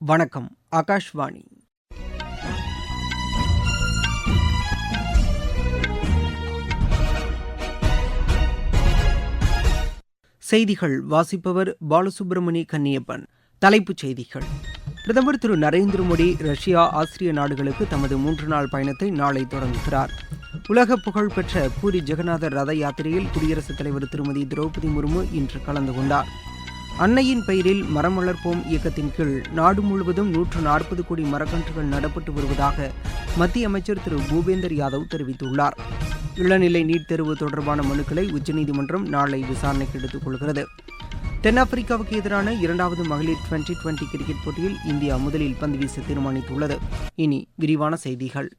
வணக்கம் ஆகாஷ்வாணி. செய்திகள் வாசிப்பவர் பாலசுப்ரமணி கன்னியப்பன் தலைப்புச் செய்திகள். பிரதமர் திரு நரேந்திர மோடி ரஷ்யா ஆசிரிய நாடுகளுக்கு தமது மூன்று நாள் பயணத்தை நாளை தொடங்குகிறார். உலக புகழ்பெற்ற பூரி ஜெகநாதர் ரத யாத்திரையில் குடியரசுத் தலைவர் திருமதி திரௌபதி முர்மு இன்று கலந்து கொண்டார். அன்னையின் பெயரில் மரம் வளர்ப்போம் இயக்கத்தின் கீழ் நாடு முழுவதும் நூற்று நாற்பது கோடி மரக்கன்றுகள் நடப்பட்டு வருவதாக மத்திய அமைச்சர் திரு பூபேந்தர் யாதவ் தெரிவித்துள்ளார். இளநிலை நீட் தேர்வு தொடர்பான மனுக்களை உச்சநீதிமன்றம் நாளை விசாரணைக்கு எடுத்துக் கொள்கிறது. தென்னாப்பிரிக்காவுக்கு எதிரான இரண்டாவது மகளிர் டுவெண்டி டுவெண்டி கிரிக்கெட் போட்டியில் இந்தியா முதலில் பந்து வீச தீர்மானித்துள்ளது. இனி விரிவான செய்திகள்.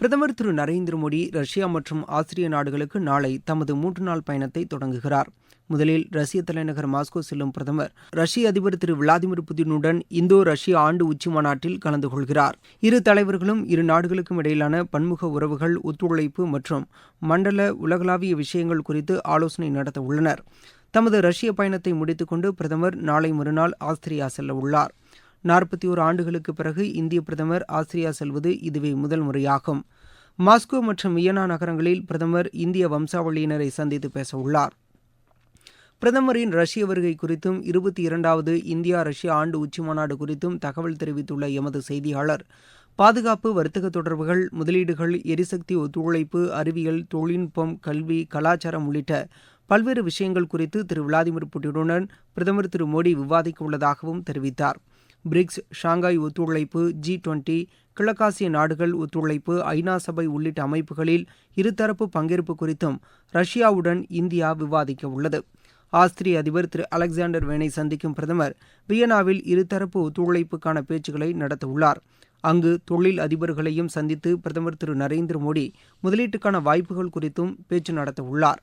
பிரதமர் திரு நரேந்திர மோடி ரஷ்யா மற்றும் ஆஸ்திரிய நாடுகளுக்கு நாளை தமது மூன்று நாள் பயணத்தை தொடங்குகிறார். முதலில் ரஷ்ய தலைநகர் மாஸ்கோ செல்லும் பிரதமர் ரஷ்ய அதிபர் திரு விளாடிமிர் புதினுடன் இந்தோ ரஷ்ய ஆண்டு உச்சி மாநாட்டில் கலந்து கொள்கிறார். இரு தலைவர்களும் இரு நாடுகளுக்கும் இடையிலான பன்முக உறவுகள் ஒத்துழைப்பு மற்றும் மண்டல உலகளாவிய விஷயங்கள் குறித்து ஆலோசனை நடத்த உள்ளனர். தமது ரஷ்ய பயணத்தை முடித்துக்கொண்டு பிரதமர் நாளை மறுநாள் ஆஸ்திரியா செல்ல உள்ளார் நாற்பத்தி ஓரு ஆண்டுகளுக்கு பிறகு இந்திய பிரதமர் ஆஸ்திரியா செல்வது இதுவே முதல் முறையாகும். மாஸ்கோ மற்றும் வியனா நகரங்களில் பிரதமர் இந்திய வம்சாவளியினரை சந்தித்து பேசவுள்ளார். பிரதமரின் ரஷ்ய வருகை குறித்தும் இருபத்தி இரண்டாவது இந்தியா ரஷ்யா ஆண்டு உச்சிமாநாடு குறித்தும் தகவல் தெரிவித்துள்ள எமது செய்தியாளர் பாதுகாப்பு வர்த்தக தொடர்புகள் முதலீடுகள் எரிசக்தி ஒத்துழைப்பு அறிவியல் தொழில்நுட்பம் கல்வி கலாச்சாரம் உள்ளிட்ட பல்வேறு விஷயங்கள் குறித்து திரு. விளாடிமிர் புட்டினுடன் பிரதமர் திரு. மோடி விவாதிக்க உள்ளதாகவும் தெரிவித்தார். பிரிக்ஸ் ஷாங்காய் ஒத்துழைப்பு ஜி டுவெண்டி கிழக்காசிய நாடுகள் ஒத்துழைப்பு ஐநா சபை உள்ளிட்ட அமைப்புகளில் இருதரப்பு பங்கேற்பு குறித்தும் ரஷ்யாவுடன் இந்தியா விவாதிக்க உள்ளது. ஆஸ்திரிய அதிபர் திரு அலெக்சாண்டர் வேனை சந்திக்கும் பிரதமர் வியனாவில் இருதரப்பு ஒத்துழைப்புக்கான பேச்சுக்களை நடத்தவுள்ளார். அங்கு தொழில் அதிபர்களையும் சந்தித்து பிரதமர் திரு நரேந்திர மோடி முதலீட்டுக்கான வாய்ப்புகள் குறித்தும் பேச்சு நடத்தவுள்ளார்.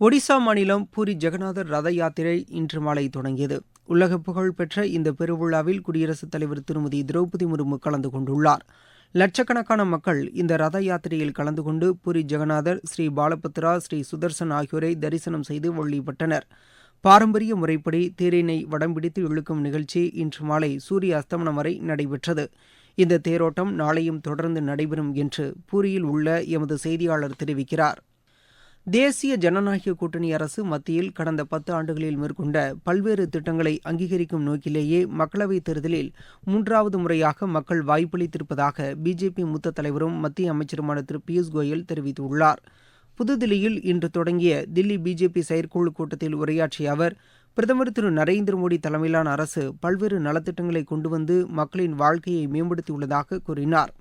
ஒடிசா மாநிலம் பூரி ஜெகநாதர் ரத யாத்திரை இன்று மாலை தொடங்கியது. உலக புகழ்பெற்ற இந்த பெருவிழாவில் குடியரசுத் தலைவர் திருமதி திரௌபதி முர்மு கலந்து கொண்டுள்ளார். லட்சக்கணக்கான மக்கள் இந்த ரத யாத்திரையில் கலந்து கொண்டு பூரி ஜெகநாதர் ஸ்ரீ பாலபத்ரா ஸ்ரீ சுதர்சன் ஆகியோரை தரிசனம் செய்து வழிபட்டனர். பாரம்பரிய முறைப்படி தேரினை வடம் பிடித்து இழுக்கும் நிகழ்ச்சி இன்று மாலை சூரிய அஸ்தமனம் வரை நடைபெற்றது. இந்த தேரோட்டம் நாளையும் தொடர்ந்து நடைபெறும் என்று பூரியில் உள்ள எமது செய்தியாளர் தெரிவிக்கிறார். தேசிய ஜனநாயக கூட்டணி அரசு மத்தியில் கடந்த பத்து ஆண்டுகளில் மேற்கொண்ட பல்வேறு திட்டங்களை அங்கீகரிக்கும் நோக்கிலேயே மக்களவைத் தேர்தலில் மூன்றாவது முறையாக மக்கள் வாய்ப்பளித்திருப்பதாக பிஜேபி மூத்த தலைவரும் மத்திய அமைச்சருமான திரு பியூஷ் கோயல் தெரிவித்துள்ளார். புதுதில்லியில் இன்று தொடங்கிய தில்லி பிஜேபி செயற்குழு கூட்டத்தில் உரையாற்றிய அவர் பிரதமர் திரு நரேந்திர மோடி தலைமையிலான அரசு பல்வேறு நலத்திட்டங்களை கொண்டு வந்து மக்களின் வாழ்க்கையை மேம்படுத்தியுள்ளதாக கூறினார்.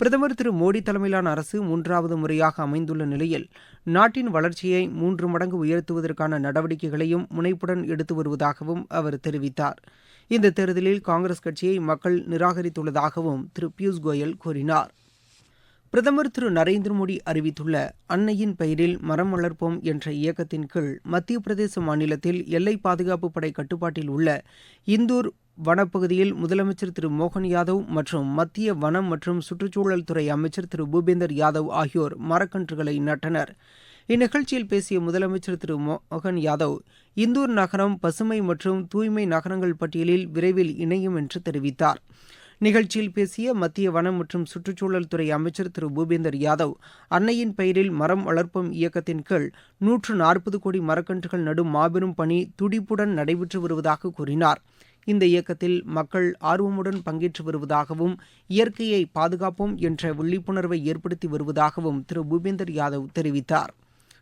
பிரதமர் திரு மோடி தலைமையிலான அரசு மூன்றாவது முறையாக அமைந்துள்ள நிலையில் நாட்டின் வளர்ச்சியை மூன்று மடங்கு உயர்த்துவதற்கான நடவடிக்கைகளையும் முனைப்புடன் எடுத்து வருவதாகவும் அவர் தெரிவித்தார். இந்த தேர்தலில் காங்கிரஸ் கட்சியை மக்கள் நிராகரித்துள்ளதாகவும் திரு பியூஷ் கோயல் கூறினார். பிரதமர் திரு நரேந்திர மோடி அறிவித்துள்ள அன்னையின் பெயரில் மரம் வளர்ப்போம் என்ற இயக்கத்தின் கீழ் மத்திய பிரதேச மாநிலத்தில் எல்லை பாதுகாப்பு படை கட்டுப்பாட்டில் உள்ள இந்தூர் வனப்பகுதியில் முதலமைச்சர் திரு மோகன் யாதவ் மற்றும் மத்திய வனம் மற்றும் சுற்றுச்சூழல் துறை அமைச்சர் திரு பூபேந்தர் யாதவ் ஆகியோர் மரக்கன்றுகளை நட்டனர். இந்நிகழ்ச்சியில் பேசிய முதலமைச்சர் திரு மோகன் யாதவ் இந்தூர் நகரம் பசுமை மற்றும் தூய்மை நகரங்கள் பட்டியலில் விரைவில் இணையும் என்று தெரிவித்தார். நிகழ்ச்சியில் பேசிய மத்திய வனம் மற்றும் சுற்றுச்சூழல் துறை அமைச்சர் திரு பூபேந்தர் யாதவ் அன்னையின் பெயரில் மரம் வளர்ப்போம் இயக்கத்தின் கீழ் நூற்று நாற்பது கோடி மரக்கன்றுகள் நடும் மாபெரும் பணி துடிப்புடன் நடைபெற்று வருவதாக கூறினார். இந்த இயக்கத்தில் மக்கள் ஆர்வமுடன் பங்கேற்று வருவதாகவும் இயற்கையை பாதுகாப்போம் என்ற விழிப்புணர்வை ஏற்படுத்தி வருவதாகவும் திரு. பூபேந்தர் யாதவ் தெரிவித்தார்.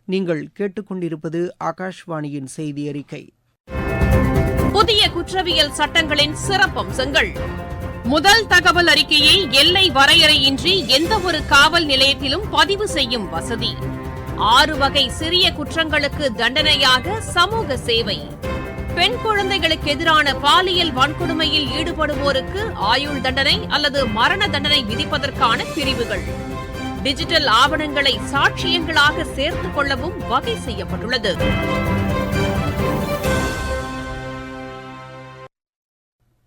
நீங்கள் கேட்டுக்கொண்டிருப்பது ஆகாஷ்வாணியின் செய்தி அறிக்கை. புதிய குற்றவியல் சட்டங்களின் சிறப்பம்சங்கள். முதல் தகவல் அறிக்கையை எல்லை வரையறையின்றி எந்த ஒரு காவல் நிலையத்திலும் பதிவு செய்யும் வசதி. ஆறு வகை சிறிய குற்றங்களுக்கு தண்டனையாக சமூக சேவை. பெண் குழந்தைகளுக்கு எதிரான பாலியல் வன்கொடுமையில் ஈடுபடுவோருக்கு ஆயுள் தண்டனை அல்லது மரண தண்டனை விதிப்பதற்கான பிரிவுகள். டிஜிட்டல் ஆவணங்களை சாட்சியங்களாக சேர்த்துக் கொள்ளவும் வகை செய்யப்பட்டுள்ளது.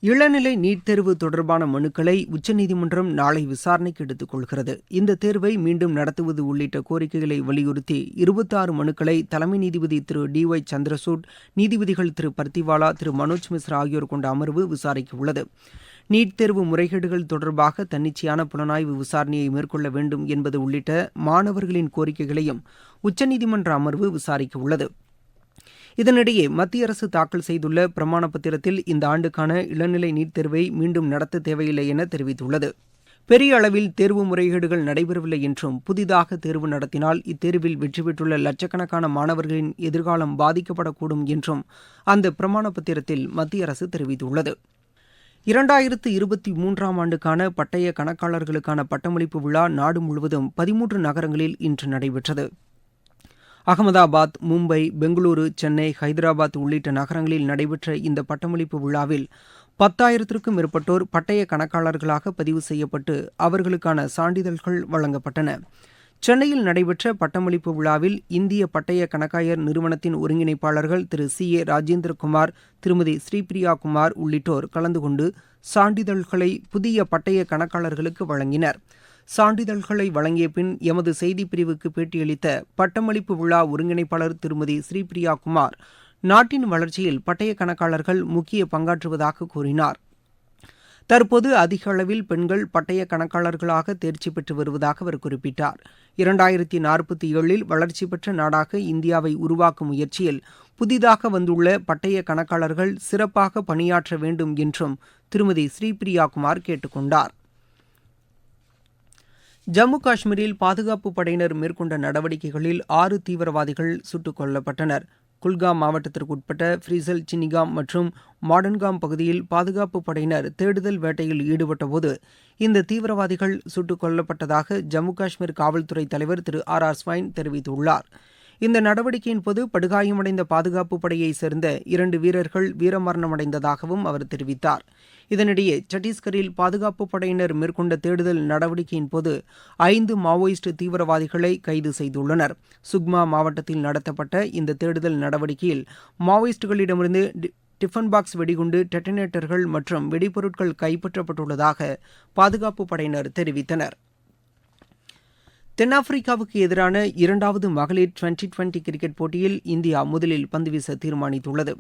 இளநிலை நீட் தேர்வு தொடர்பான மனுக்களை உச்சநீதிமன்றம் நாளை விசாரணைக்கு எடுத்துக் கொள்கிறது. இந்த தேர்வை மீண்டும் நடத்துவது உள்ளிட்ட கோரிக்கைகளை வலியுறுத்தி இருபத்தாறு மனுக்களை தலைமை நீதிபதி திரு டி ஒய் சந்திரசூட் நீதிபதிகள் திரு பர்த்திவாலா திரு மனோஜ் மிஸ்ரா ஆகியோர் கொண்ட அமர்வு விசாரிக்க உள்ளது நீட் தேர்வு முறைகேடுகள் தொடர்பாக தன்னிச்சையான புலனாய்வு விசாரணையை மேற்கொள்ள வேண்டும் என்பது உள்ளிட்ட மாணவர்களின் கோரிக்கைகளையும் உச்சநீதிமன்ற அமர்வு விசாரிக்க உள்ளது இதனிடையே மத்திய அரசு தாக்கல் செய்துள்ள பிரமாண பத்திரத்தில் இந்த ஆண்டுக்கான இளநிலை நீட் தேர்வை மீண்டும் நடத்த தேவையில்லை என தெரிவித்துள்ளது. பெரிய அளவில் தேர்வு முறைகேடுகள் நடைபெறவில்லை என்றும் புதிதாக தேர்வு நடத்தினால் இத்தேர்வில் வெற்றி பெற்றுள்ள லட்சக்கணக்கான மாணவர்களின் எதிர்காலம் பாதிக்கப்படக்கூடும் என்றும் அந்த பிரமாண பத்திரத்தில் மத்திய அரசு தெரிவித்துள்ளது. இரண்டாயிரத்து இருபத்தி மூன்றாம் ஆண்டுக்கான பட்டய கணக்காளர்களுக்கான பட்டமளிப்பு விழா நாடு முழுவதும் பதிமூன்று நகரங்களில் இன்று நடைபெற்றது. அகமதாபாத் மும்பை பெங்களூரு சென்னை ஹைதராபாத் உள்ளிட்ட நகரங்களில் நடைபெற்ற இந்த பட்டமளிப்பு விழாவில் பத்தாயிரத்திற்கும் மேற்பட்டோர் பட்டய கணக்காளர்களாக பதிவு செய்யப்பட்டு அவர்களுக்கான சான்றிதழ்கள் வழங்கப்பட்டன. சென்னையில் நடைபெற்ற பட்டமளிப்பு விழாவில் இந்திய பட்டய கணக்காயர் நிறுவனத்தின் ஒருங்கிணைப்பாளர்கள் திரு சி. ஏ. ராஜேந்திரகுமார் திருமதி ஸ்ரீபிரியா குமார் உள்ளிட்டோர் கலந்து கொண்டு சான்றிதழ்களை புதிய பட்டய கணக்காளர்களுக்கு வழங்கினர். சான்றிதழ்களை வழங்கிய பின் எமது செய்திப்பிரிவுக்கு பேட்டியளித்த பட்டமளிப்பு விழா ஒருங்கிணைப்பாளர் திருமதி ஸ்ரீபிரியா குமார் நாட்டின் வளர்ச்சியில் பட்டய கணக்காளர்கள் முக்கிய பங்காற்றுவதாக கூறினார். தற்போது அதிக அளவில் பெண்கள் பட்டய கணக்காளர்களாக தேர்ச்சி பெற்று வருவதாக அவர் குறிப்பிட்டார். இரண்டாயிரத்தி நாற்பத்தி ஏழில் வளர்ச்சி பெற்ற நாடாக இந்தியாவை உருவாக்கும் முயற்சியில் புதிதாக வந்துள்ள பட்டய கணக்காளர்கள் சிறப்பாக பணியாற்ற வேண்டும் என்றும் திருமதி ஸ்ரீபிரியா குமார் கேட்டுக்கொண்டார். ஜம்மு காஷ்மீரில் பாதுகாப்பு படையினர் மேற்கொண்ட நடவடிக்கைகளில் ஆறு தீவிரவாதிகள் சுட்டுக் கொல்லப்பட்டனர். குல்காம் மாவட்டத்திற்கு உட்பட்ட ஃப்ரீசல் சினிகாம் மற்றும் மாடன்காம் பகுதியில் பாதுகாப்பு படையினர் தேடுதல் வேட்டையில் ஈடுபட்டபோது இந்த தீவிரவாதிகள் சுட்டுக் கொல்லப்பட்டதாக ஜம்மு காஷ்மீர் காவல்துறை தலைவர் திரு ஆர் ஆர் ஸ்வைன் தெரிவித்துள்ளார். இந்த நடவடிக்கையின் போது படுகாயமடைந்த பாதுகாப்பு படையைச் சேர்ந்த இரண்டு வீரர்கள் வீரமரணமடைந்ததாகவும் அவர் தெரிவித்தார். இதனிடையே சத்தீஸ்கரில் பாதுகாப்பு படையினர் மேற்கொண்ட தேடுதல் நடவடிக்கையின் போது ஐந்து மாவோயிஸ்ட் தீவிரவாதிகளை கைது செய்துள்ளனர். சுக்மா மாவட்டத்தில் நடத்தப்பட்ட இந்த தேடுதல் நடவடிக்கையில் மாவோயிஸ்டுகளிடமிருந்து டிஃபன் பாக்ஸ் வெடிகுண்டு டெட்டனேட்டர்கள் மற்றும் வெடிபொருட்கள் கைப்பற்றப்பட்டுள்ளதாக பாதுகாப்பு படையினர் தெரிவித்தனர். தென்னாப்பிரிக்காவுக்கு எதிரான இரண்டாவது மகளிர் டுவெண்டி டுவெண்டி கிரிக்கெட் போட்டியில் இந்தியா முதலில் பந்து வீச தீர்மானித்துள்ளது.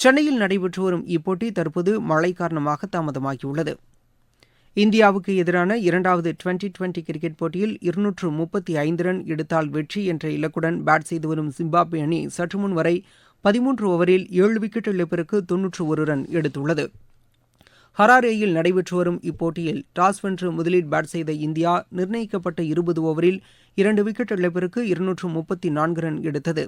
சென்னையில் நடைபெற்று வரும் இப்போட்டி தற்போது மழை காரணமாக தாமதமாகியுள்ளது. இந்தியாவுக்கு எதிரான இரண்டாவது டுவெண்டி டுவெண்டி கிரிக்கெட் போட்டியில் இருநூற்று முப்பத்தி ஐந்து ரன் எடுத்தால் வெற்றி என்ற இலக்குடன் பேட் செய்து வரும் ஜிம்பாப்வே அணி சற்றுமுன் வரை பதிமூன்று ஓவரில் ஏழு விக்கெட் இழப்பிற்கு தொன்னூற்று ஒரு ரன் எடுத்துள்ளது. ஹராரேயில் நடைபெற்று வரும் இப்போட்டியில் டாஸ் வென்று முதலில் பேட் செய்த இந்தியா நிர்ணயிக்கப்பட்ட இருபது ஓவரில் இரண்டு விக்கெட் இழப்பிற்கு இருநூற்று முப்பத்தி நான்கு ரன் எடுத்தது.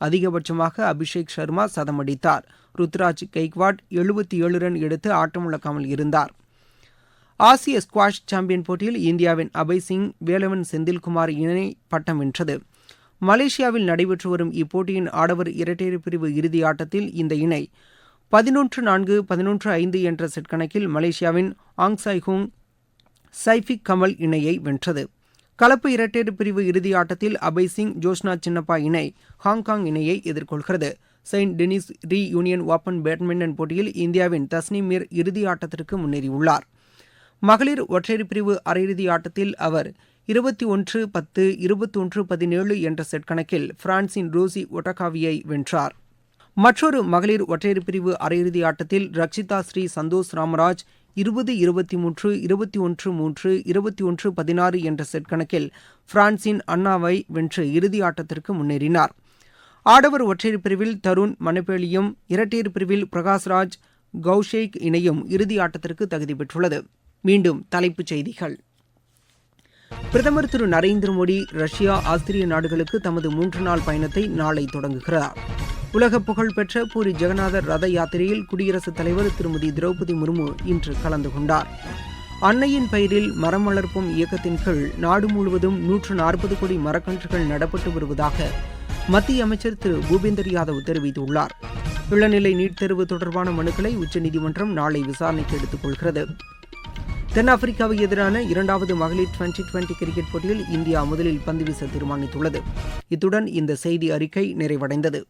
அதிகபட்சமாக அபிஷேக் சர்மா சதமடித்தார் ருத்ராஜ் கெய்க்வாட் எழுபத்தி ஏழு ரன் எடுத்து ஆட்டமிழக்காமல் இருந்தார். ஆசிய ஸ்குவாஷ் சாம்பியன் போட்டியில் இந்தியாவின் அபய் சிங் வேலவன் செந்தில்குமார் இணை பட்டம் வென்றது. மலேசியாவில் நடைபெற்று வரும் இப்போட்டியின் ஆடவர் இரட்டையர் பிரிவு இறுதி ஆட்டத்தில் இந்த இணை பதினொன்று நான்கு பதினொன்று ஐந்து என்ற செட் கணக்கில் மலேசியாவின் ஆங் ஹூங் சைஃபிக் கமல் இணையை வென்றது. கலப்பு இரட்டையர் பிரிவு இறுதி ஆட்டத்தில் அபய் சிங் ஜோஷ்னா சின்னப்பா இணை ஹாங்காங் இணையை எதிர்கொள்கிறது. Saint Denis Reunion open badminton போட்டியில் இந்தியாவின் தஸ்னி மீர் இறுதி ஆட்டத்திற்கு முன்னேறியுள்ளார். மகளிர் ஒற்றையர் பிரிவு அரையிறுதி ஆட்டத்தில் அவர் இருபத்தி ஒன்று பத்து இருபத்தொன்று பதினேழு என்ற செட் கணக்கில் பிரான்சின் ரோசி ஒட்டகாவியை வென்றார். மற்றொரு மகளிர் ஒற்றையர் பிரிவு அரையிறுதி ஆட்டத்தில் ரக்ஷிதா ஸ்ரீ சந்தோஷ் ராமராஜ் இருபது இருபத்தி மூன்று இருபத்தி ஒன்று மூன்று இருபத்தி ஒன்று பதினாறு என்ற செட் கணக்கில் பிரான்சின் அண்ணாவை வென்று இறுதி ஆட்டத்திற்கு முன்னேறினார். ஆடவர் ஒற்றையர் பிரிவில் தருண் மணப்பேலியும் இரட்டையர் பிரிவில் பிரகாஷ்ராஜ் கௌஷேக் இணையும் இறுதி ஆட்டத்திற்கு தகுதி பெற்றுள்ளது. மீண்டும் தலைப்புச் செய்திகள். பிரதமர் திரு நரேந்திர மோடி ரஷ்யா ஆஸ்திரிய நாடுகளுக்கு தமது மூன்று நாள் பயணத்தை நாளை தொடங்குகிறார். உலக புகழ்பெற்ற பூரி ஜெகநாதர் ரத யாத்திரையில் குடியரசுத் தலைவர் திருமதி திரௌபதி முர்மு இன்று கலந்து கொண்டார். அன்னையின் பெயரில் மரம் வளர்ப்போம் இயக்கத்தின் கீழ் நாடு முழுவதும் நூற்று நாற்பது கோடி மரக்கன்றுகள் நடப்பட்டு வருவதாக மத்திய அமைச்சர் திரு பூபேந்தர் யாதவ் தெரிவித்துள்ளார். இளநிலை நீட் தேர்வு தொடர்பான மனுக்களை உச்சநீதிமன்றம் நாளை விசாரணைக்கு எடுத்துக் கொள்கிறது. தென்னாப்பிரிக்காவுக்கு எதிரான இரண்டாவது மகளிர் டுவெண்டி டுவெண்டி கிரிக்கெட் போட்டியில் இந்தியா முதலில் பந்து வீச தீர்மானித்துள்ளது. இத்துடன் இந்த செய்தி அறிக்கை நிறைவடைந்தது.